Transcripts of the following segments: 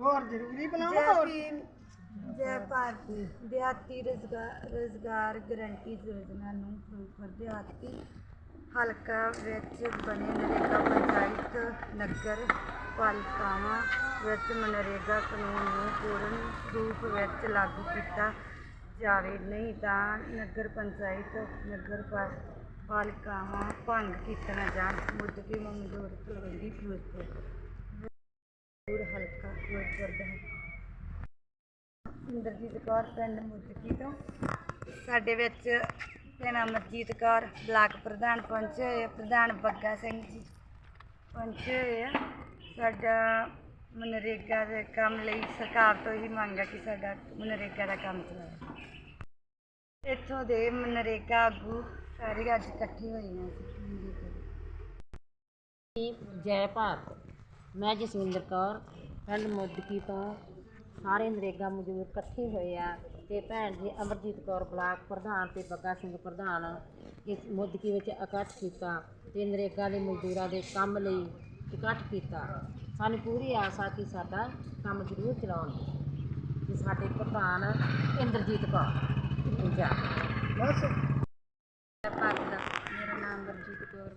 ਹੋਰ ਜ਼ਰੂਰੀ ਬਣਾਓ ਜੈ ਹੋਰ? ਜੈ ਭਾਰਤ ਦਿਹਾਤੀ ਰੁਜ਼ਗਾਰ ਰੁਜ਼ਗਾਰ ਗਰੰਟੀ ਯੋਜਨਾ ਨੂੰ ਫਿਰੋਜ਼ਪੁਰ ਦਿਹਾਤੀ ਹਲਕਾ ਵਿੱਚ ਬਣੇ ਨਰੇਗਾ ਪੰਚਾਇਤ ਨਗਰ ਪਾਲਿਕਾਵਾਂ ਵਿੱਚ ਮਨਰੇਗਾ ਕਾਨੂੰਨ ਨੂੰ ਪੂਰਨ ਰੂਪ ਵਿੱਚ ਲਾਗੂ ਕੀਤਾ ਜਾਵੇ। ਨਹੀਂ ਤਾਂ ਨਗਰ ਪੰਚਾਇਤ ਨਗਰ ਪਾਲਿਕਾਵਾਂ ਭੰਗ ਕੀਤੀਆਂ ਜਾਣ। ਮੁੱਦਕੀ ਮਨਜ਼ੂਰ ਤਲਵੰਡੀ ਫਿਰੋਜ਼ਪੁਰ। ਫਿਰੋਜ਼ਪੁਰ ਹਲਕਾ ਫਿਰੋਜ਼ਪੁਰ ਦਾ ਇੰਦਰਜੀਤ ਕੌਰ, ਪਿੰਡ ਮੁੱਦਕੀ ਤੋਂ। ਸਾਡੇ ਵਿੱਚ ਭੈਣਾ ਮਰਜੀਤ ਕੌਰ, ਬਲਾਕ ਪ੍ਰਧਾਨ ਪਹੁੰਚੇ ਹੋਏ ਆ, ਪ੍ਰਧਾਨ ਬੱਗਾ ਸਿੰਘ ਜੀ। ਪਹੁੰਚੇ ਹੋਏ ਆ। ਸਾਡਾ ਮਨਰੇਗਾ ਦੇ ਕੰਮ ਲਈ ਸਰਕਾਰ ਤੋਂ ਹੀ ਮੰਗ ਹੈ ਕਿ ਸਾਡਾ ਮਨਰੇਗਾ ਦਾ ਕੰਮ ਚਲਾਓ ਇੱਥੋਂ ਦੇ ਮਨਰੇਗਾ ਆਗੂ ਸਾਰੇ ਅੱਜ ਇਕੱਠੇ ਹੋਏ ਆ। ਅਸੀਂ ਜੈ ਭਾਰਤ। ਮੈਂ ਜਸਵਿੰਦਰ ਕੌਰ, ਪਿੰਡ ਮੁੱਦਕੀ ਤੋਂ ਸਾਰੇ ਨਰੇਗਾ ਮਜ਼ਦੂਰ ਇਕੱਠੇ ਹੋਏ ਆ ਤੇ ਭੈਣ ਜੀ ਅਮਰਜੀਤ ਕੌਰ ਬਲਾਕ ਪ੍ਰਧਾਨ ਤੇ ਬੱਗਾ ਸਿੰਘ ਪ੍ਰਧਾਨ ਇਸ ਮੋਦਕੀ ਵਿੱਚ ਇਕੱਠ ਕੀਤਾ ਤੇ ਨਰੇਗਾ ਦੇ ਮਜ਼ਦੂਰਾਂ ਦੇ ਕੰਮ ਲਈ ਇਕੱਠ ਕੀਤਾ। ਸਾਨੂੰ ਪੂਰੀ ਆਸ ਆ ਕਿ ਸਾਡਾ ਕੰਮ ਜ਼ਰੂਰ ਚਲਾਉਣਗੇ ਤੇ ਸਾਡੇ ਪ੍ਰਧਾਨ ਇੰਦਰਜੀਤ ਕੌਰ, ਪੰਜਾਬ। ਬਸ ਜੈ ਭਾਰਤ ਮੇਰਾ ਨਾਮ ਬਰਜੀਤ ਕੌਰ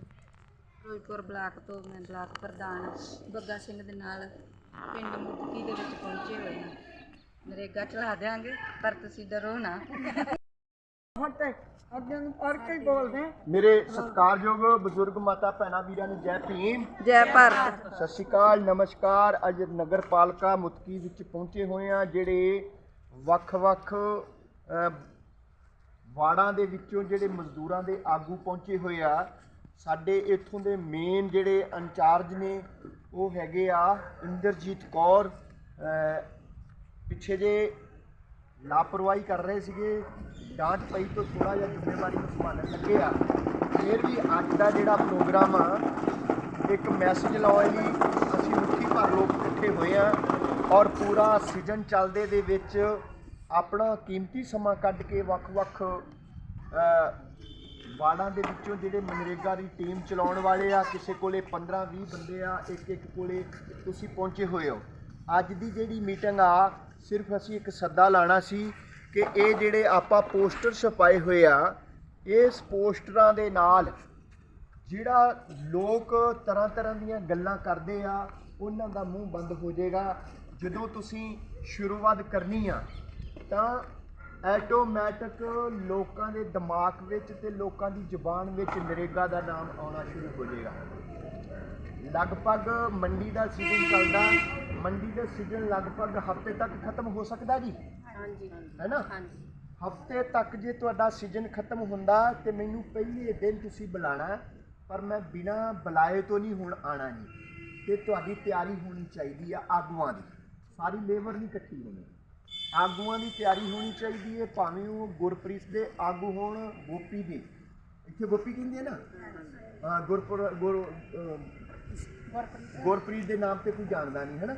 ਫਿਰੋਜ਼ਪੁਰ ਬਲਾਕ ਤੋਂ ਮੈਂ ਬਲਾਕ ਪ੍ਰਧਾਨ ਬੱਗਾ ਸਿੰਘ ਦੇ ਨਾਲ ਪਿੰਡ ਮੁੱਦਕੀ ਦੇ ਵਿੱਚ ਪਹੁੰਚੇ ਹੋਏ ਹਾਂ। ਨਰੇਗਾ ਚਲਾ ਦਿਆਂਗੇ ਪਰ ਤੁਸੀਂ ਡਰੋ ਨਾ। ਹੁਣ ਤੇ ਅੱਗੇ ਨੂੰ ਪੜ ਕੇ ਹੀ ਬੋਲਦੇ ਆ। ਮੇਰੇ ਸਤਿਕਾਰਯੋਗ ਬਜ਼ੁਰਗ ਮਾਤਾ ਭੈਣਾਂ ਵੀਰਾਂ ਨੂੰ ਜੈ ਭੀਮ। ਜੈ ਭਾਰਤ। ਸਤਿ ਸ਼੍ਰੀ ਅਕਾਲ ਨਮਸਕਾਰ। ਅੱਜ ਨਗਰ ਪਾਲਿਕਾ ਮੁਤਕੀ ਵਿੱਚ ਪਹੁੰਚੇ ਹੋਏ ਆ ਜਿਹੜੇ ਵੱਖ-ਵੱਖ ਵਾਰਡਾਂ ਦੇ ਵਿੱਚੋਂ ਜਿਹੜੇ ਮਜ਼ਦੂਰਾਂ ਦੇ ਆਗੂ ਪਹੁੰਚੇ ਹੋਏ ਆ। ਸਾਡੇ ਇੱਥੋਂ ਦੇ ਮੇਨ ਜਿਹੜੇ ਇੰਚਾਰਜ ਨੇ, ਉਹ ਹੈਗੇ ਆ ਇੰਦਰਜੀਤ ਕੌਰ ਪਿੱਛੇ ਜੇ ਲਾਪਰਵਾਹੀ ਕਰ ਰਹੇ ਸੀਗੇ, ਡਾਂਟ ਪਈ ਤੋਂ ਥੋੜਾ ਜਿਹਾ ਜ਼ਿੰਮੇਵਾਰੀ ਨੂੰ ਸੰਭਾਲਣ ਲੱਗੇ ਆ। ਫਿਰ ਵੀ ਅੱਜ ਦਾ ਜਿਹੜਾ ਪ੍ਰੋਗਰਾਮ ਆ, ਇੱਕ ਮੈਸੇਜ ਲਾਉਣ ਲਈ ਅਸੀਂ ਮੁੱਠੀ ਭਰ ਲੋਕ ਇਕੱਠੇ ਹੋਏ ਆ ਔਰ ਪੂਰਾ ਸੀਜ਼ਨ ਚੱਲਦੇ ਦੇ ਵਿੱਚ ਆਪਣਾ ਕੀਮਤੀ ਸਮਾਂ ਕੱਢ ਕੇ ਵੱਖ-ਵੱਖ ਵਾਰਡਾਂ ਦੇ ਵਿੱਚੋਂ ਜਿਹੜੇ ਮਨਰੇਗਾ ਦੀ ਟੀਮ ਚਲਾਉਣ ਵਾਲੇ ਆ, ਕਿਸੇ ਕੋਲੇ 15-20 ਬੰਦੇ ਆ, ਇੱਕ ਇੱਕ ਕੋਲੇ ਤੁਸੀਂ ਪਹੁੰਚੇ ਹੋਏ ਹੋ। ਅੱਜ ਦੀ ਜਿਹੜੀ ਮੀਟਿੰਗ ਆ, ਸਿਰਫ ਅਸੀਂ ਇੱਕ ਸੱਦਾ ਲਾਣਾ ਸੀ ਕਿ ਇਹ ਜਿਹੜੇ ਆਪਾਂ ਪੋਸਟਰ ਛਪਾਏ ਹੋਏ ਆ, ਇਸ ਪੋਸਟਰਾਂ ਦੇ ਨਾਲ ਜਿਹੜਾ ਲੋਕ ਤਰ੍ਹਾਂ ਤਰ੍ਹਾਂ ਦੀਆਂ ਗੱਲਾਂ ਕਰਦੇ ਆ, ਉਹਨਾਂ ਦਾ ਮੂੰਹ ਬੰਦ ਹੋ ਜਾਏਗਾ। ਜਦੋਂ ਤੁਸੀਂ ਸ਼ੁਰੂਆਤ ਕਰਨੀ ਆ, ਤਾਂ ਆਟੋਮੈਟਿਕ ਲੋਕਾਂ ਦੇ ਦਿਮਾਗ ਵਿੱਚ ਤੇ ਲੋਕਾਂ ਦੀ ਜ਼ੁਬਾਨ ਵਿੱਚ ਨਰੇਗਾ ਦਾ ਨਾਮ ਆਉਣਾ ਸ਼ੁਰੂ ਹੋ ਜਾਏਗਾ। ਲਗਭਗ ਮੰਡੀ ਦਾ ਸੀਜ਼ਨ ਚੱਲਦਾ ਮੰਡੀ ਦਾ ਸੀਜ਼ਨ ਲਗਭਗ ਹਫ਼ਤੇ ਤੱਕ ਖਤਮ ਹੋ ਸਕਦਾ ਜੀ? ਹਾਂਜੀ। ਹੈ ਨਾ? ਹਾਂਜੀ। ਹਫ਼ਤੇ ਤੱਕ ਜੇ ਤੁਹਾਡਾ ਸੀਜ਼ਨ ਖਤਮ ਹੁੰਦਾ ਤੇ ਮੈਨੂੰ ਪਹਿਲੇ ਦਿਨ ਤੁਸੀਂ ਬੁਲਾਣਾ ਪਰ ਮੈਂ ਬਿਨਾ ਬੁਲਾਏ ਤੋਂ ਨਹੀਂ ਹੁਣ ਆਣਾ ਜੀ। ਤੇ ਤੁਹਾਡੀ ਤਿਆਰੀ ਹੋਣੀ ਚਾਹੀਦੀ ਆ ਆਗੂਆਂ ਦੀ। ਸਾਰੀ ਲੇਬਰ ਨਹੀਂ ਇਕੱਠੀ ਹੋਣੀ। ਆਗੂਆਂ ਦੀ ਤਿਆਰੀ ਹੋਣੀ ਚਾਹੀਦੀ ਹੈ, ਭਾਵੇਂ ਉਹ ਗੁਰਪ੍ਰੀਤ ਦੇ ਆਗੂ ਹੋਣ, ਗੋਪੀ ਦੇ। ਇੱਥੇ ਗੋਪੀ ਕਹਿੰਦੇ ਆ ਨਾ? ਹਾਂ, ਗੁਰਪੁਰ, ਗੁਰ ਗੁਰਪ੍ਰੀਤ ਦੇ ਨਾਮ ਤੇ ਕੋਈ ਜਾਣਦਾ ਨਹੀਂ, ਹੈ ਨਾ?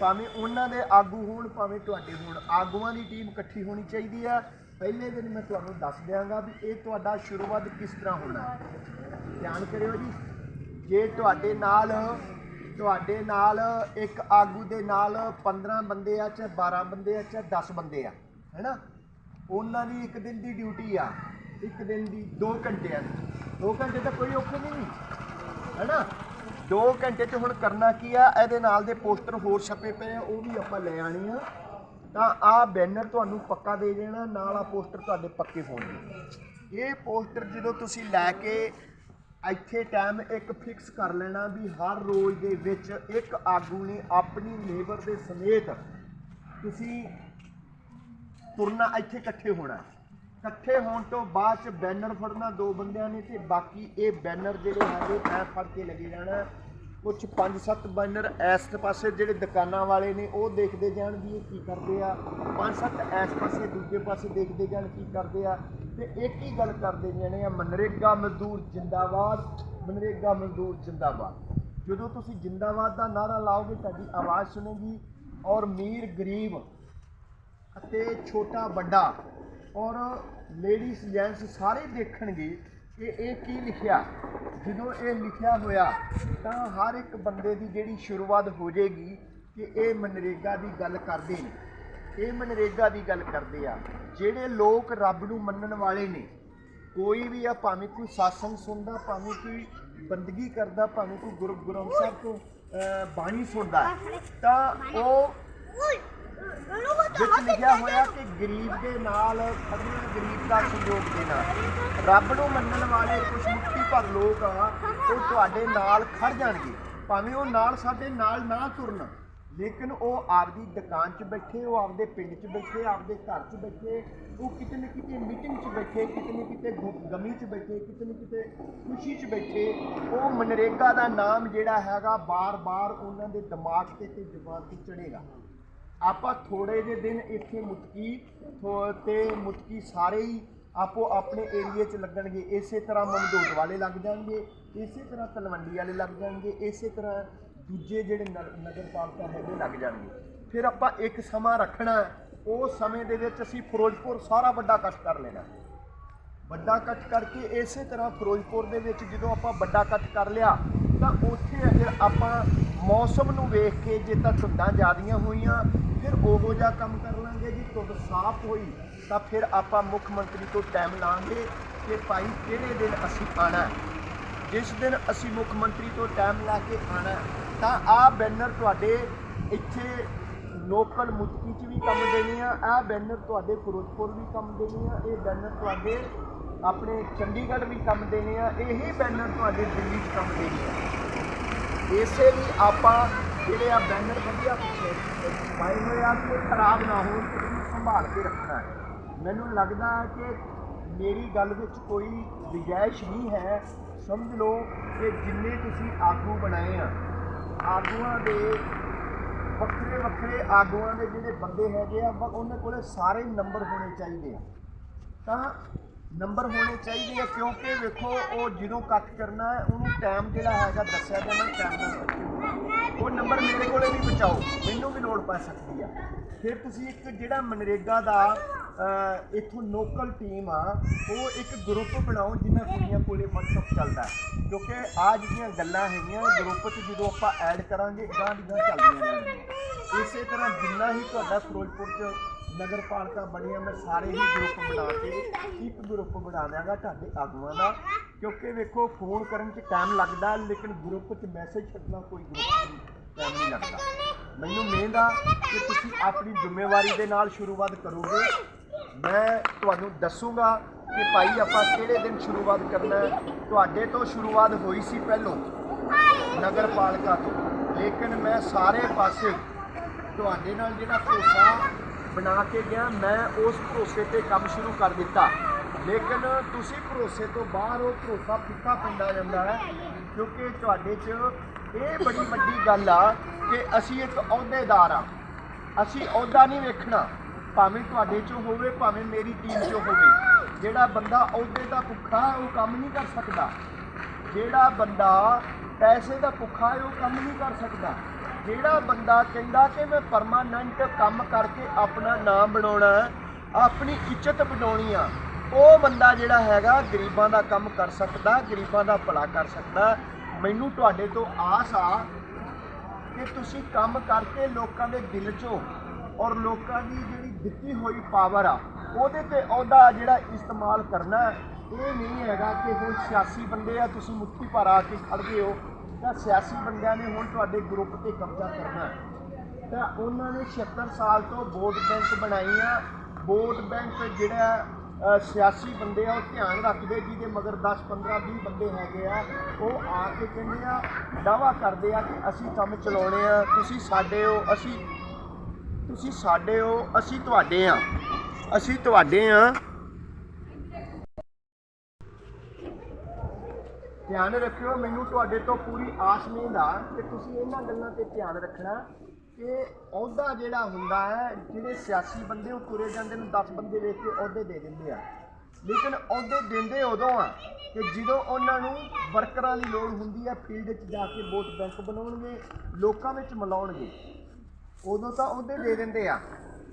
ਭਾਵੇਂ ਉਹਨਾਂ ਦੇ ਆਗੂ ਹੋਣ, ਭਾਵੇਂ ਤੁਹਾਡੇ ਹੋਣ, ਆਗੂਆਂ ਦੀ ਟੀਮ ਇਕੱਠੀ ਹੋਣੀ ਚਾਹੀਦੀ ਆ। ਪਹਿਲੇ ਦਿਨ ਮੈਂ ਤੁਹਾਨੂੰ ਦੱਸ ਦਿਆਂਗਾ ਵੀ ਇਹ ਤੁਹਾਡਾ ਸ਼ੁਰੂਆਤ ਕਿਸ ਤਰ੍ਹਾਂ ਹੋਣਾ। ਧਿਆਨ ਕਰਿਓ ਜੀ। ਜੇ ਤੁਹਾਡੇ ਨਾਲ ਤੁਹਾਡੇ ਨਾਲ ਇੱਕ ਆਗੂ ਦੇ ਨਾਲ 15 ਬੰਦੇ ਆ ਚਾਹੇ 12 ਬੰਦੇ ਆ ਚਾਹੇ 10 ਬੰਦੇ ਆ, ਹੈਨਾ? ਉਹਨਾਂ ਦੀ ਇੱਕ ਦਿਨ ਦੀ ਡਿਊਟੀ ਆ, ਇੱਕ ਦਿਨ ਦੀ 2 ਘੰਟੇ ਆ 2 ਘੰਟੇ ਤਾਂ ਕੋਈ ਔਖੇ ਨਹੀਂ, ਹੈਨਾ? 2 ਘੰਟੇ 'ਚ ਹੁਣ ਕਰਨਾ ਕੀ ਆ? ਇਹਦੇ ਨਾਲ ਦੇ ਪੋਸਟਰ ਹੋਰ ਛਪੇ ਪਏ ਆ, ਉਹ ਵੀ ਆਪਾਂ ਲੈ ਆਣੀ ਆ। ਤਾਂ ਆ ਬੈਨਰ ਤੁਹਾਨੂੰ ਪੱਕਾ ਦੇ ਦੇਣਾ, ਨਾਲ ਆ ਪੋਸਟਰ ਤੁਹਾਡੇ ਪੱਕੇ ਹੋਣਗੇ। ਇਹ ਪੋਸਟਰ ਜਦੋਂ ਤੁਸੀਂ ਲੈ ਕੇ ਇੱਥੇ ਟਾਈਮ ਇੱਕ ਫਿਕਸ ਕਰ ਲੈਣਾ ਵੀ ਹਰ ਰੋਜ਼ ਦੇ ਵਿੱਚ ਇੱਕ ਆਗੂ ਨੇ ਆਪਣੀ ਲੇਬਰ ਦੇ ਸਮੇਤ ਤੁਸੀਂ ਤੁਰਨਾ ਇੱਥੇ ਇਕੱਠੇ ਹੋਣਾ ਇਕੱਠੇ ਹੋਣ ਤੋਂ ਬਾਅਦ ਚ ਬੈਨਰ ਫੜਨਾ ਦੋ ਬੰਦਿਆਂ ਨੇ ਤੇ ਬਾਕੀ ਇਹ ਬੈਨਰ ਜਿਹੜੇ ਹੈਗੇ ਮੈਂ ਫੜ ਕੇ ਲੱਗੇ ਜਾਣਾ। ਕੁਝ ਪੰਜ ਸੱਤ ਬੈਨਰ ਇਸ ਪਾਸੇ ਜਿਹੜੇ ਦੁਕਾਨਾਂ ਵਾਲੇ ਨੇ, ਉਹ ਦੇਖਦੇ ਜਾਣ ਵੀ ਇਹ ਕੀ ਕਰਦੇ ਆ। ਪੰਜ ਸੱਤ ਇਸ ਪਾਸੇ, ਦੂਜੇ ਪਾਸੇ ਦੇਖਦੇ ਜਾਣ ਕੀ ਕਰਦੇ ਆ। ਤੇ ਇੱਕ ਹੀ ਗੱਲ ਕਰਦੇ ਜਾਣੇ ਆ, ਮਨਰੇਗਾ ਮਜ਼ਦੂਰ ਜਿੰਦਾਬਾਦ, ਮਨਰੇਗਾ ਮਜ਼ਦੂਰ ਜਿੰਦਾਬਾਦ। ਜਦੋਂ ਤੁਸੀਂ ਜਿੰਦਾਬਾਦ ਦਾ ਨਾਰਾ ਲਾਓਗੇ, ਤੁਹਾਡੀ ਆਵਾਜ਼ ਸੁਣੇਗੀ ਔਰ ਅਮੀਰ ਗਰੀਬ ਅਤੇ ਛੋਟਾ ਵੱਡਾ ਔਰ ਲੇਡੀਜ਼ ਜੈਂਟਸ ਸਾਰੇ ਦੇਖਣਗੇ ਕਿ ਇਹ ਕੀ ਲਿਖਿਆ? ਜਦੋਂ ਇਹ ਲਿਖਿਆ ਹੋਇਆ, ਤਾਂ ਹਰ ਇੱਕ ਬੰਦੇ ਦੀ ਜਿਹੜੀ ਸ਼ੁਰੂਆਤ ਹੋ ਜਾਏਗੀ ਕਿ ਇਹ ਮਨਰੇਗਾ ਦੀ ਗੱਲ ਕਰਦੇ ਨੇ। ਇਹ ਮਨਰੇਗਾ ਦੀ ਗੱਲ ਕਰਦੇ ਆ। ਜਿਹੜੇ ਲੋਕ ਰੱਬ ਨੂੰ ਮੰਨਣ ਵਾਲੇ ਨੇ, ਕੋਈ ਵੀ ਆ, ਭਾਵੇਂ ਕੋਈ ਸ਼ਾਸਨ ਸੁਣਦਾ, ਭਾਵੇਂ ਕੋਈ ਬੰਦਗੀ ਕਰਦਾ, ਭਾਵੇਂ ਕੋਈ ਗੁਰੂ ਗ੍ਰੰਥ ਸਾਹਿਬ ਤੋਂ ਬਾਣੀ ਸੁਣਦਾ, ਤਾਂ ਉਹ ਵਿੱਚ ਲਿਖਿਆ ਹੋਇਆ ਕਿ ਗਰੀਬ ਦੇ ਨਾਲ ਖੜਨਾ ਗਰੀਬ ਦਾ ਸੰਯੋਗ ਦੇਣਾ। ਰੱਬ ਨੂੰ ਮੰਨਣ ਵਾਲੇ ਕੁਝ ਮੁਕਤੀ ਭਰ ਲੋਕ ਆ ਉਹ ਤੁਹਾਡੇ ਨਾਲ ਖੜ ਜਾਣਗੇ। ਭਾਵੇਂ ਉਹ ਨਾਲ ਸਾਡੇ ਨਾਲ ਨਾ ਤੁਰਨ ਲੇਕਿਨ ਉਹ ਆਪਦੀ ਦੁਕਾਨ 'ਚ ਬੈਠੇ ਉਹ ਆਪਦੇ ਪਿੰਡ 'ਚ ਬੈਠੇ ਆਪਦੇ ਘਰ 'ਚ ਬੈਠੇ ਉਹ ਕਿਤੇ ਨਾ ਕਿਤੇ ਮੀਟਿੰਗ 'ਚ ਬੈਠੇ ਕਿਤੇ ਨਾ ਕਿਤੇ ਗਮੀ 'ਚ ਬੈਠੇ ਕਿਤੇ ਨਾ ਕਿਤੇ ਖੁਸ਼ੀ 'ਚ ਬੈਠੇ ਉਹ ਮਨਰੇਗਾ ਦਾ ਨਾਮ ਜਿਹੜਾ ਹੈਗਾ ਬਾਰ-ਬਾਰ ਉਹਨਾਂ ਦੇ ਦਿਮਾਗ ਤੇ ਤੇ ਜ਼ੁਬਾਨ ਤੇ ਚੜੇਗਾ ਆਪਾਂ ਥੋੜੇ ਜਿਹੇ ਦਿਨ ਇੱਥੇ ਮੁਤਕੀ, ਥੋ- ਤੇ ਮੁਤਕੀ ਸਾਰੇ ਹੀ ਆਪੋ ਆਪਣੇ ਏਰੀਏ 'ਚ ਲੱਗਣਗੇ ਇਸੇ ਤਰ੍ਹਾਂ ਮਮਦੋਟ ਵਾਲੇ ਲੱਗ ਜਾਣਗੇ, ਇਸੇ ਤਰ੍ਹਾਂ ਤਲਵੰਡੀ ਵਾਲੇ ਲੱਗ ਜਾਣਗੇ, ਇਸੇ ਤਰ੍ਹਾਂ ਦੂਜੇ ਜਿਹੜੇ ਨ- ਨਗਰ ਪਾਲਿਕਾ ਹੈਗੇ ਲੱਗ ਜਾਣਗੇ ਫਿਰ ਆਪਾਂ ਇੱਕ ਸਮਾਂ ਰੱਖਣਾ ਹੈ। ਉਸ ਸਮੇਂ ਦੇ ਵਿੱਚ ਅਸੀਂ ਫਿਰੋਜ਼ਪੁਰ ਸਾਰਾ ਵੱਡਾ ਇਕੱਠ ਕਰ ਲੈਣਾ ਵੱਡਾ ਇਕੱਠ ਕਰਕੇ ਇਸੇ ਤਰ੍ਹਾਂ ਫਿਰੋਜ਼ਪੁਰ ਦੇ ਵਿੱਚ ਜਦੋਂ ਆਪਾਂ ਵੱਡਾ ਇਕੱਠ ਕਰ ਲਿਆ, ਤਾਂ ਉੱਥੇ ਫਿਰ ਆਪਾਂ ਮੌਸਮ ਨੂੰ ਵੇਖ ਕੇ ਜੇ ਤਾਂ ਧੁੰਦਾਂ ਜ਼ਿਆਦੀਆਂ ਹੋਈਆਂ ਫਿਰ ਉਹੋ ਜਿਹਾ ਕੰਮ ਕਰ ਲਾਂਗੇ ਜੀ ਧੁੰਦ ਸਾਫ਼ ਹੋਈ, ਤਾਂ ਫਿਰ ਆਪਾਂ ਮੁੱਖ ਮੰਤਰੀ ਤੋਂ ਟਾਈਮ ਲਾਂਗੇ ਕਿ ਭਾਈ ਕਿਹੜੇ ਦਿਨ ਅਸੀਂ ਆਣਾ ਜਿਸ ਦਿਨ ਅਸੀਂ ਮੁੱਖ ਮੰਤਰੀ ਤੋਂ ਟਾਈਮ ਲਾ ਕੇ ਆਣਾ ਤਾਂ ਆਹ ਬੈਨਰ ਤੁਹਾਡੇ ਇੱਥੇ ਲੋਕਲ ਮੁਤਕੀ 'ਚ ਵੀ ਕੰਮ ਦੇਣੇ ਆ, ਆਹ ਬੈਨਰ ਤੁਹਾਡੇ ਫਿਰੋਜ਼ਪੁਰ ਵੀ ਕੰਮ ਦੇਣੇ ਆ, ਇਹ ਬੈਨਰ ਤੁਹਾਡੇ ਆਪਣੇ ਚੰਡੀਗੜ੍ਹ ਵੀ ਕੰਮ ਦੇਣੇ ਆ, ਇਹੀ ਬੈਨਰ ਤੁਹਾਡੇ ਦਿੱਲੀ 'ਚ ਕੰਮ ਦੇਣੇ ਆ। ਇਸੇ ਲਈ ਆਪਾਂ ਜਿਹੜੇ ਆ ਬੈਨਰ ਵਧੀਆ ਪਿੱਛੇ ਪਾਏ ਹੋਏ ਆ ਕਿ ਖਰਾਬ ਨਾ ਹੋਣ ਤੇ ਇਹਨੂੰ ਸੰਭਾਲ ਕੇ ਰੱਖਣਾ ਹੈ। ਮੈਨੂੰ ਲੱਗਦਾ ਕਿ ਮੇਰੀ ਗੱਲ ਵਿੱਚ ਕੋਈ ਗੁੰਜਾਇਸ਼ ਨਹੀਂ ਹੈ। ਸਮਝ ਲਓ ਕਿ ਜਿੰਨੇ ਤੁਸੀਂ ਆਗੂ ਬਣਾਏ ਆ, ਆਗੂਆਂ ਦੇ ਵੱਖਰੇ ਵੱਖਰੇ ਆਗੂਆਂ ਦੇ ਜਿਹੜੇ ਬੰਦੇ ਹੈਗੇ ਆ ਉਹਨਾਂ ਕੋਲੇ ਸਾਰੇ ਨੰਬਰ ਹੋਣੇ ਚਾਹੀਦੇ ਆ। ਤਾਂ ਨੰਬਰ ਹੋਣੇ ਚਾਹੀਦੇ ਆ ਕਿਉਂਕਿ ਵੇਖੋ ਉਹ ਜਦੋਂ ਕੱਟ ਕਰਨਾ ਹੈ ਉਹਨੂੰ ਟਾਈਮ ਜਿਹੜਾ ਹੈਗਾ ਦੱਸਿਆ ਜਾਣਾ ਟਾਈਮ ਦਾ ਉਹ ਨੰਬਰ ਮੇਰੇ ਕੋਲੇ ਵੀ ਬਚਾਓ ਮੈਨੂੰ ਵੀ ਲੋੜ ਪੈ ਸਕਦੀ ਆ। ਫਿਰ ਤੁਸੀਂ ਇੱਕ ਜਿਹੜਾ ਮਨਰੇਗਾ ਦਾ ਅਹ, ਇੱਥੋਂ ਲੋਕਲ ਟੀਮ ਆ ਉਹ ਇੱਕ ਗਰੁੱਪ ਬਣਾਓ ਜਿਨ੍ਹਾਂ ਕੁੜੀਆਂ ਕੋਲੇ WhatsApp ਚੱਲਦਾ ਕਿਉਂਕਿ ਆ ਜਿਹੜੀਆਂ ਗੱਲਾਂ ਹੈਗੀਆਂ ਗਰੁੱਪ 'ਚ ਜਦੋਂ ਆਪਾਂ ਐਡ ਕਰਾਂਗੇ ਗਾਂ ਦੀ ਗਾਂ ਚੱਲਦੀਆਂ ਰਹਿਣਗੀਆਂ ਇਸੇ ਤਰ੍ਹਾਂ ਜਿੰਨਾ ਹੀ ਤੁਹਾਡਾ ਫਿਰੋਜ਼ਪੁਰ 'ਚ ਨਗਰ ਪਾਲਿਕਾ ਬਣੀਆਂ ਮੈਂ ਸਾਰੇ ਹੀ ਗਰੁੱਪ ਬਣਾ ਕੇ ਇੱਕ ਗਰੁੱਪ ਬਣਾ ਦਿਆਂਗਾ ਤੁਹਾਡੇ ਆਗੂਆਂ ਦਾ। ਕਿਉਂਕਿ ਵੇਖੋ ਫੋਨ ਕਰਨ 'ਚ ਟਾਈਮ ਲੱਗਦਾ ਲੇਕਿਨ ਗਰੁੱਪ 'ਚ ਮੈਸੇਜ ਛੱਡਣਾ ਕੋਈ ਗਰੁੱਪ ਟਾਈਮ ਨਹੀਂ ਲੱਗਦਾ। ਮੈਨੂੰ ਉਮੀਦ ਆ ਕਿ ਤੁਸੀਂ ਆਪਣੀ ਜ਼ਿੰਮੇਵਾਰੀ ਦੇ ਨਾਲ ਸ਼ੁਰੂਆਤ ਕਰੋਗੇ। ਮੈਂ ਤੁਹਾਨੂੰ ਦੱਸੂਗਾ ਕਿ ਭਾਈ ਆਪਾਂ ਕਿਹੜੇ ਦਿਨ ਸ਼ੁਰੂਆਤ ਕਰਨਾ ਹੈ? ਤੁਹਾਡੇ ਤੋਂ ਸ਼ੁਰੂਆਤ ਹੋਈ ਸੀ ਪਹਿਲੋਂ ਨਗਰ ਪਾਲਿਕਾ ਤੋਂ। ਲੇਕਿਨ ਮੈਂ ਸਾਰੇ ਪਾਸੇ ਤੁਹਾਡੇ ਨਾਲ ਜਿਹੜਾ ਭਰੋਸਾ ਬਣਾ ਕੇ ਗਿਆ ਮੈਂ ਉਸ ਭਰੋਸੇ ਤੇ ਕੰਮ ਸ਼ੁਰੂ ਕਰ ਦਿੱਤਾ। ਲੇਕਿਨ ਤੁਸੀਂ ਭਰੋਸੇ ਤੋਂ ਬਾਹਰ ਉਹ ਭਰੋਸਾ ਫਿੱਕਾ ਪੈਂਦਾ ਜਾਂਦਾ ਹੈ ਕਿਉਂਕਿ ਤੁਹਾਡੇ 'ਚ ਇਹ ਬੜੀ ਵੱਡੀ ਗੱਲ ਆ ਕਿ ਅਸੀਂ ਇੱਕ ਅਹੁਦੇਦਾਰ ਆ। ਅਸੀਂ ਅਹੁਦਾ ਨਹੀਂ ਵੇਖਣਾ ਭਾਵੇਂ ਤੁਹਾਡੇ 'ਚ ਹੋਵੇ ਭਾਵੇਂ ਮੇਰੀ ਟੀਮ 'ਚ ਹੋਵੇ। ਜਿਹੜਾ ਬੰਦਾ ਅਹੁਦੇ ਦਾ ਭੁੱਖਾ ਹੈ, ਉਹ ਕੰਮ ਨਹੀਂ ਕਰ ਸਕਦਾ। ਜਿਹੜਾ ਬੰਦਾ ਪੈਸੇ ਦਾ ਭੁੱਖਾ ਹੈ ਉਹ ਕੰਮ ਨਹੀਂ ਕਰ ਸਕਦਾ। ਜਿਹੜਾ ਬੰਦਾ ਕਹਿੰਦਾ ਕਿ ਮੈਂ ਪਰਮਾਨੈਂਟ ਕੰਮ ਕਰਕੇ ਆਪਣਾ ਨਾਮ ਬਣਾਉਣਾ ਆਪਣੀ ਇੱਜ਼ਤ ਬਣਾਉਣੀ ਆ, ਉਹ ਬੰਦਾ ਜਿਹੜਾ ਹੈਗਾ ਗਰੀਬਾਂ ਦਾ ਕੰਮ ਕਰ ਸਕਦਾ, ਗਰੀਬਾਂ ਦਾ ਭਲਾ ਕਰ ਸਕਦਾ। ਮੈਨੂੰ ਤੁਹਾਡੇ ਤੋਂ ਆਸ ਆ ਕਿ ਤੁਸੀਂ ਕੰਮ ਕਰਕੇ ਲੋਕਾਂ ਦੇ ਦਿਲ 'ਚੋਂ ਔਰ ਲੋਕਾਂ ਦੀ ਜਿਹੜੀ ਦਿੱਤੀ ਹੋਈ ਪਾਵਰ ਆ, ਉਹਦੇ ਤੇ ਉਹਦਾ ਜਿਹੜਾ ਇਸਤੇਮਾਲ ਕਰਨਾ ਇਹ ਨਹੀਂ ਹੈਗਾ ਕਿ ਹੁਣ ਸਿਆਸੀ ਬੰਦੇ ਆ, ਤੁਸੀਂ ਮੁੱਠੀ ਭਰ ਆ ਕੇ ਖੜ ਗਏ ਹੋ। ਤਾਂ ਸਿਆਸੀ ਬੰਦਿਆਂ ਨੇ ਹੁਣ ਤੁਹਾਡੇ ਗਰੁੱਪ ਤੇ ਕਬਜ਼ਾ ਕਰਨਾ ਹੈ। ਤਾਂ ਉਹਨਾਂ ਨੇ 76 ਸਾਲ ਤੋਂ ਵੋਟ ਬੈਂਕ ਬਣਾਈ ਆ। ਵੋਟ ਬੈਂਕ ਜਿਹੜਾ ਅ, ਸਿਆਸੀ ਬੰਦੇ ਆ ਉਹ ਧਿਆਨ ਰੱਖਦੇ ਜਿਹਦੇ ਮਗਰ 10 15 20 ਬੰਦੇ ਹੈਗੇ ਆ ਉਹ ਆ ਕੇ ਕਹਿੰਦੇ ਆ ਦਾਵਾ ਕਰਦੇ ਆ ਕਿ ਅਸੀਂ ਕੰਮ ਚਲਾਉਣੇ ਆ ਤੁਸੀਂ ਸਾਡੇ ਹੋ ਅਸੀਂ ਤੁਸੀਂ ਸਾਡੇ ਹੋ ਅਸੀਂ ਤੁਹਾਡੇ ਆ। ਅਸੀਂ ਤੁਹਾਡੇ ਆ। ਧਿਆਨ ਰੱਖਿਓ, ਮੈਨੂੰ ਤੁਹਾਡੇ ਤੋਂ ਪੂਰੀ ਆਸ ਨਹੀਂ ਆ ਕਿ ਤੁਸੀਂ ਇਹਨਾਂ ਗੱਲਾਂ ਤੇ ਧਿਆਨ ਰੱਖਣਾ ਕਿ ਅਹੁਦਾ ਜਿਹੜਾ ਹੁੰਦਾ ਹੈ, ਜਿਹੜੇ ਸਿਆਸੀ ਬੰਦੇ ਉਹ ਤੁਰੇ ਜਾਂਦੇ ਨੂੰ 10 ਬੰਦੇ ਵੇਖ ਕੇ ਅਹੁਦੇ ਦੇ ਦਿੰਦੇ ਆ। ਲੇਕਿਨ ਅਹੁਦੇ ਦਿੰਦੇ ਉਦੋਂ ਆ ਕਿ ਜਦੋਂ ਉਹਨਾਂ ਨੂੰ ਵਰਕਰਾਂ ਦੀ ਲੋੜ ਹੁੰਦੀ ਹੈ, ਫੀਲਡ 'ਚ ਜਾ ਕੇ ਵੋਟ ਬੈਂਕ ਬਣਾਉਣਗੇ, ਲੋਕਾਂ ਵਿੱਚ ਮਿਲਾਉਣਗੇ, ਉਦੋਂ ਤਾਂ ਅਹੁਦੇ ਦੇ ਦਿੰਦੇ ਆ।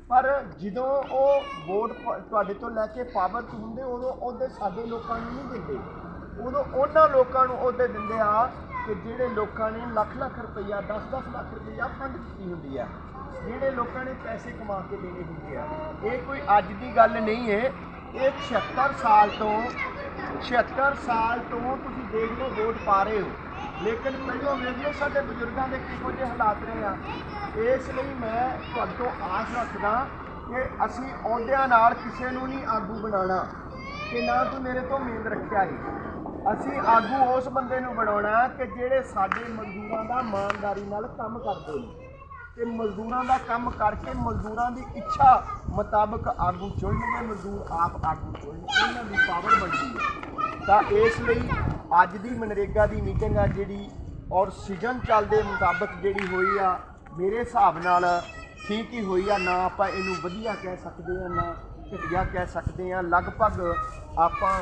ਪਰ ਜਦੋਂ ਉਹ ਵੋਟ ਤੁਹਾਡੇ ਤੋਂ ਲੈ ਕੇ ਪਾਵਰ 'ਚ ਹੁੰਦੇ, ਉਦੋਂ ਅਹੁਦੇ ਸਾਡੇ ਲੋਕਾਂ ਨੂੰ ਨਹੀਂ ਦਿੰਦੇ। ਉਦੋਂ ਉਹਨਾਂ ਲੋਕਾਂ ਨੂੰ ਉਹਦੇ ਦਿੰਦੇ ਆ ਕਿ ਜਿਹੜੇ ਲੋਕਾਂ ਨੇ ਲੱਖ ਲੱਖ ਰੁਪਈਆ 10-10 ਲੱਖ ਰੁਪਈਆ ਫੰਡ ਕੀਤੀ ਹੁੰਦੀ ਆ। ਜਿਹੜੇ ਲੋਕਾਂ ਨੇ ਪੈਸੇ ਕਮਾ ਕੇ ਦੇਣੇ ਹੁੰਦੇ ਆ। ਇਹ ਕੋਈ ਅੱਜ ਦੀ ਗੱਲ ਨਹੀਂ ਹੈ ਇਹ 76 ਸਾਲ ਤੋਂ 76 ਸਾਲ ਤੋਂ ਤੁਸੀਂ ਦੇਖ ਲਓ ਵੋਟ ਪਾ ਰਹੇ ਹੋ। ਲੇਕਿਨ ਪਹਿਲਾਂ ਵੇਖ ਲਓ ਸਾਡੇ ਬਜ਼ੁਰਗਾਂ ਦੇ ਕਿਹੋ ਜਿਹੇ ਹਾਲਾਤ ਰਹੇ ਆ। ਇਸ ਲਈ ਮੈਂ ਤੁਹਾਡੇ ਤੋਂ ਆਸ ਰੱਖਦਾ ਕਿ ਅਸੀਂ ਅਹੁਦਿਆਂ ਨਾਲ ਕਿਸੇ ਨੂੰ ਨਹੀਂ ਆਗੂ ਬਣਾਉਣਾ, ਕਿ ਨਾ ਤੂੰ ਮੇਰੇ ਤੋਂ ਉਮੀਦ ਰੱਖਿਆ ਹੈ ਅਸੀਂ ਆਗੂ ਉਸ ਬੰਦੇ ਨੂੰ ਬਣਾਉਣਾ ਕਿ ਜਿਹੜੇ ਸਾਡੇ ਮਜ਼ਦੂਰਾਂ ਦਾ ਇਮਾਨਦਾਰੀ ਨਾਲ ਕੰਮ ਕਰਦੇ ਨੇ। ਤੇ ਮਜ਼ਦੂਰਾਂ ਦਾ ਕੰਮ ਕਰਕੇ ਮਜ਼ਦੂਰਾਂ ਦੀ ਇੱਛਾ ਮੁਤਾਬਕ ਆਗੂ ਚੁਣਨਗੇ, ਮਜ਼ਦੂਰ ਆਪ ਆਗੂ ਚੁਣਨਗੇ ਇਹਨਾਂ ਦੀ ਪਾਵਰ ਬਣਦੀ ਹੈ। ਤਾਂ ਇਸ ਲਈ ਅੱਜ ਦੀ ਮਨਰੇਗਾ ਦੀ ਮੀਟਿੰਗ ਆ ਜਿਹੜੀ ਔਰ ਸੀਜ਼ਨ ਚੱਲਦੇ ਮੁਤਾਬਕ ਜਿਹੜੀ ਹੋਈ ਆ, ਮੇਰੇ ਹਿਸਾਬ ਨਾਲ ਠੀਕ ਹੀ ਹੋਈ ਆ। ਨਾ ਆਪਾਂ ਇਹਨੂੰ ਵਧੀਆ ਕਹਿ ਸਕਦੇ ਆ, ਨਾ ਘਟੀਆ ਕਹਿ ਸਕਦੇ ਆ। ਲਗਭਗ ਆਪਾਂ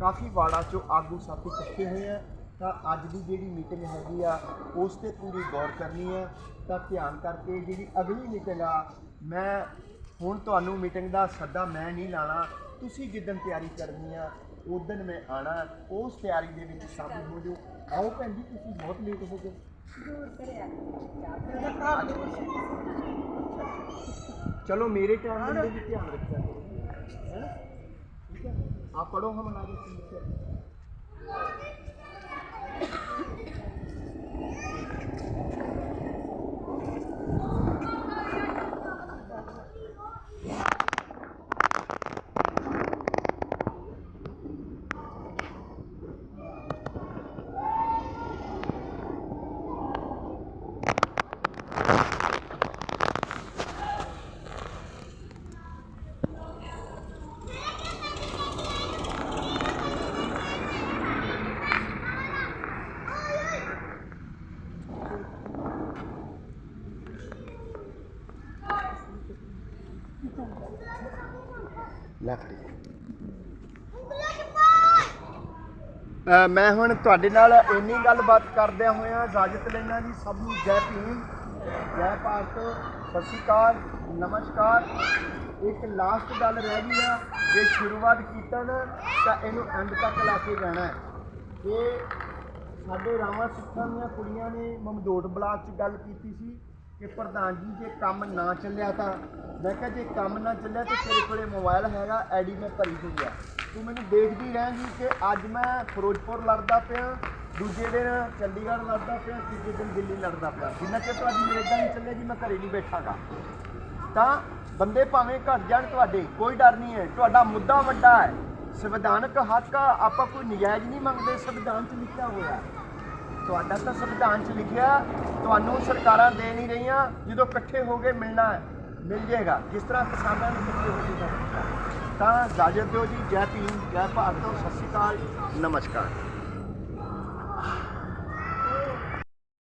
ਕਾਫੀ ਵਾੜਾ ਚੋਂ ਆਗੂ ਸਾਥੀ ਇਕੱਠੇ ਹੋਏ ਆ। ਤਾਂ ਅੱਜ ਦੀ ਜਿਹੜੀ ਮੀਟਿੰਗ ਹੈਗੀ ਆ, ਉਸ ਤੇ ਪੂਰੀ ਗੌਰ ਕਰਨੀ ਹੈ ਤਾਂ ਧਿਆਨ ਕਰਕੇ ਜਿਹੜੀ ਅਗਲੀ ਮੀਟਿੰਗ ਆ, ਮੈਂ ਹੁਣ ਤੁਹਾਨੂੰ ਮੀਟਿੰਗ ਦਾ ਸੱਦਾ ਮੈਂ ਨਹੀਂ ਲਾਣਾ। ਤੁਸੀਂ ਜਿੱਦਣ ਤਿਆਰੀ ਕਰਨੀ ਆ ਉਦੋਂ ਮੈਂ ਆਣਾ। ਉਸ ਤਿਆਰੀ ਦੇ ਵਿੱਚ ਸ਼ਾਮਿਲ ਹੋ ਜਾਓ। ਆਓ ਭੈਣ ਜੀ, ਤੁਸੀਂ ਬਹੁਤ ਲੇਟ ਹੋ ਗਏ। ਚਲੋ ਮੇਰੇ ਟਾਈਮ ਦੇ ਵੀ ਧਿਆਨ ਰੱਖਿਆ ਕਰੋ। ਹੈ? ఆ పడవ మనం లాగేస్తుంది ਮੈਂ ਹੁਣ ਤੁਹਾਡੇ ਨਾਲ ਇੰਨੀ ਗੱਲਬਾਤ ਕਰਦਿਆਂ ਹੋਇਆਂ ਇਜਾਜ਼ਤ ਲੈਣਾ ਜੀ, ਸਭ ਨੂੰ ਜੈ ਭੀਮ, ਜੈ ਭਾਰਤ, ਸਤਿ ਸ਼੍ਰੀ ਅਕਾਲ, ਨਮਸਕਾਰ। ਇੱਕ ਲਾਸਟ ਗੱਲ ਰਹਿ ਗਈ ਆ, ਜੇ ਸ਼ੁਰੂਆਤ ਕੀਤਾ ਨਾ, ਤਾਂ ਇਹਨੂੰ ਐਂਡ ਤੱਕ ਲਾ ਕੇ ਜਾਣਾ ਹੈ। ਇਹ ਸਾਡੇ ਰਾਮਾ ਸਿੱਖਾਂ ਦੀਆਂ ਕੁੜੀਆਂ ਨੇ ਮਮਦੋਟ ਬਲਾਕ 'ਚ ਗੱਲ ਕੀਤੀ ਸੀ ਕਿ ਪ੍ਰਧਾਨ ਜੀ, ਜੇ ਕੰਮ ਨਾ ਚੱਲਿਆ ਤਾਂ, ਮੈਂ ਕਿਹਾ ਜੇ ਕੰਮ ਨਾ ਚੱਲਿਆ ਤੇ ਤੇਰੇ ਕੋਲੇ ਮੋਬਾਈਲ ਹੈਗਾ, ਐਡੀ ਮੈਂ ਭਰੀ ਹੋਈ ਆ। ਤੂੰ ਮੈਨੂੰ ਦੇਖਦੀ ਰਹੇਂਗੀ ਕਿ ਅੱਜ ਮੈਂ ਫਿਰੋਜ਼ਪੁਰ ਲੜਦਾ ਪਿਆ, ਦੂਜੇ ਦਿਨ ਚੰਡੀਗੜ੍ਹ ਲੜਦਾ ਪਿਆ, ਤੀਜੇ ਦਿਨ ਦਿੱਲੀ ਲੜਦਾ ਪਿਆ। ਜਿੰਨਾ ਚਿਰ ਤੁਹਾਡੀ ਮਰੇਗਾ ਨਹੀਂ ਚੱਲੇਗੀ, ਮੈਂ ਘਰੇ ਨਹੀਂ ਬੈਠਾਗਾ। ਤਾਂ ਬੰਦੇ ਭਾਵੇਂ ਘਟ ਜਾਣ ਤੁਹਾਡੇ, ਕੋਈ ਡਰ ਨਹੀਂ ਹੈ। ਤੁਹਾਡਾ ਮੁੱਦਾ ਵੱਡਾ ਹੈ। ਸੰਵਿਧਾਨਕ ਹੱਕ ਆਪਾਂ ਕੋਈ ਨਜਾਇਜ਼ ਨਹੀਂ ਮੰਗਦੇ, ਸੰਵਿਧਾਨ 'ਚ ਲਿਖਿਆ ਹੋਇਆ। ਤੁਹਾਡਾ ਤਾਂ ਸੰਵਿਧਾਨ 'ਚ ਲਿਖਿਆ, ਤੁਹਾਨੂੰ ਸਰਕਾਰਾਂ ਦੇ ਨਹੀਂ ਰਹੀਆਂ, ਜਦੋਂ ਇਕੱਠੇ ਹੋ ਕੇ ਮਿਲਣਾ ਹੈ, ਮਿਲ ਜਾਏਗਾ। ਜਿਸ ਤਰ੍ਹਾਂ ਕਿਸਾਨਾਂ ਨੂੰ ਇਕੱਠੇ ਹੋ ਕੇ ਤਾਂ ਇਜਾਜ਼ਤ ਦਿਓ ਜੀ, ਜੈ ਭੀਮ, ਜੈ ਭਾਰਤ, ਸਤਿ ਸ਼੍ਰੀ ਅਕਾਲ, ਨਮਸਕਾਰ।